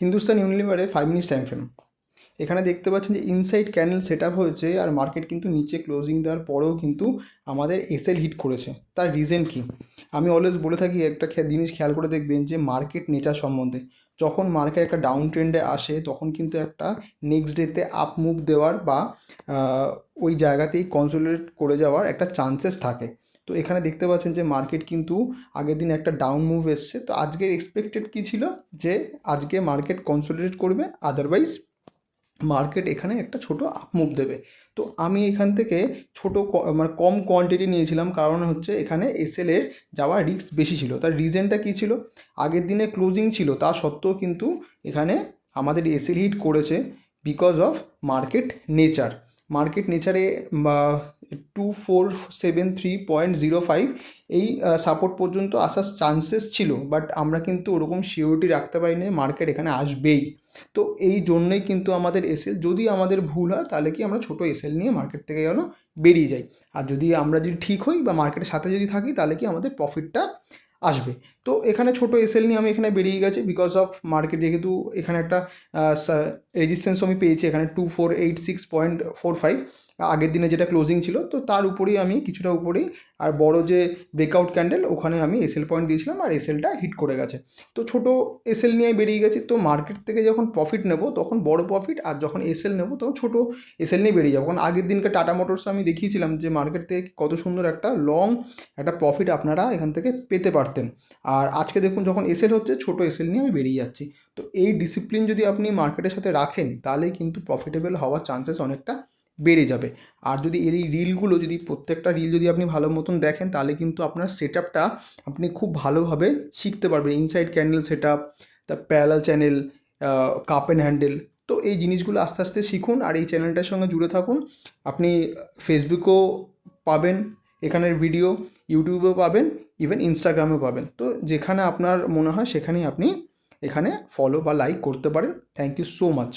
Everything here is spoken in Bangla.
হিন্দুস্তান ইউনিলিভারে ফাইভ মিনিটস টাইম ফ্রেম এখানে দেখতে পাচ্ছেন যে ইনসাইড ক্যানেল সেট আপ হয়েছে আর মার্কেট কিন্তু নিচে ক্লোজিং দেওয়ার পরেও কিন্তু আমাদের এসএল হিট করেছে। তার রিজন কি? আমি অলওয়েজ বলে থাকি, একটা জিনিস খেয়াল করে দেখবেন যে মার্কেট নেচার সম্বন্ধে। যখন মার্কেট একটা ডাউন ট্রেন্ডে আসে, তখন কিন্তু একটা নেক্সট ডেতে আপ মুভ দেওয়ার বা ওই জায়গাতেই কনসোলিডেট করে যাওয়ার একটা চান্সেস থাকে। তো এখানে দেখতে পাচ্ছেন যে মার্কেট কিন্তু আগের দিন একটা ডাউন মুভ এসছে। তো আজকের এক্সপেক্টেড কী ছিল? যে আজকে মার্কেট কনসোলিডেট করবে আদারওয়াইজ মার্কেট এখানে একটা ছোট আপ মুভ দেবে। তো আমি এখান থেকে ছোট মানে কম কোয়ান্টিটি নিয়েছিলাম, কারণ হচ্ছে এখানে এসএল এর যাওয়ার রিস্ক বেশি ছিল। তার রিজনটা কী ছিল? আগের দিনে ক্লোজিং ছিল, তা সত্ত্বেও কিন্তু এখানে আমাদের এসএল হিট করেছে because of market nature market নেচারে two four seven three point zero five এই সাপোর্ট পর্যন্ত আসার চান্সেস ছিল বাট আমরা কিন্তু ওরকম সিওরিটি রাখতে পারি না মার্কেট এখানে আসবেই। তো এই জন্যই কিন্তু আমাদের এসএল যদি আমাদের ভুল হয়, তাহলে কি আমরা ছোটো এসএল নিয়ে মার্কেট থেকে যেন বেরিয়ে যাই। আর যদি আমরা যদি ঠিক হই, বা মার্কেটের সাথে যদি থাকি, তাহলে কি আমাদের প্রফিটটা আসবে। তো এখানে ছোটো এসএল নিয়ে আমি এখানে বেরিয়ে গেছে বিকজ অফ মার্কেট যেহেতু এখানে একটা রেজিস্ট্যান্স আমি পেয়েছি এখানে two four eight six point four five আগের দিনে যেটা ক্লোজিং ছিল, তো তার উপরেই আমি কিছুটা উপরেই আর বড় যে ব্রেকআউট ক্যান্ডেল ওখানে আমি এসএল পয়েন্ট দিয়েছিলাম আর এসএলটা হিট করে গেছে। তো ছোটো এসএল নিয়ে বেরিয়ে গেছি, তো মার্কেট থেকে যখন প্রফিট নেব, তখন বড় প্রফিট আর যখন এসএল নেব, তখন ছোটো এসএল নিয়ে বেরিয়ে যাব। কারণ আগের দিনকে টাটা মোটরস আমি দেখিয়েছিলাম যে মার্কেট থেকে কত সুন্দর একটা লং একটা প্রফিট আপনারা এখান থেকে পেতে পারতেন। আর আজকে দেখুন যখন এসএল হচ্ছে, ছোট এসএল নিয়ে আমি বেরিয়ে যাচ্ছি। তো এই ডিসিপ্লিন যদি আপনি মার্কেটের সাথে রাখেন, তাহলেই কিন্তু প্রফিটেবল হওয়ার চান্সেস অনেকটা বেড়ে যাবে। আর যদি এর এই রিলগুলো, যদি প্রত্যেকটা রিল যদি আপনি ভালো মতন দেখেন, তাহলে কিন্তু আপনার সেট আপটা আপনি খুব ভালোভাবে শিখতে পারবেন। ইনসাইড ক্যান্ডেল সেট আপ তার parallel channel cup and handle তো এই জিনিসগুলো আস্তে আস্তে শিখুন। আর এই চ্যানেলটার সঙ্গে জুড়ে থাকুন। আপনি ফেসবুকেও পাবেন, এখানের ভিডিও ইউটিউবেও পাবেন ইভেন ইনস্টাগ্রামেও পাবেন। তো যেখানে আপনার মনে হয়, সেখানেই আপনি এখানে ফলো বা লাইক করতে পারেন। Thank you so much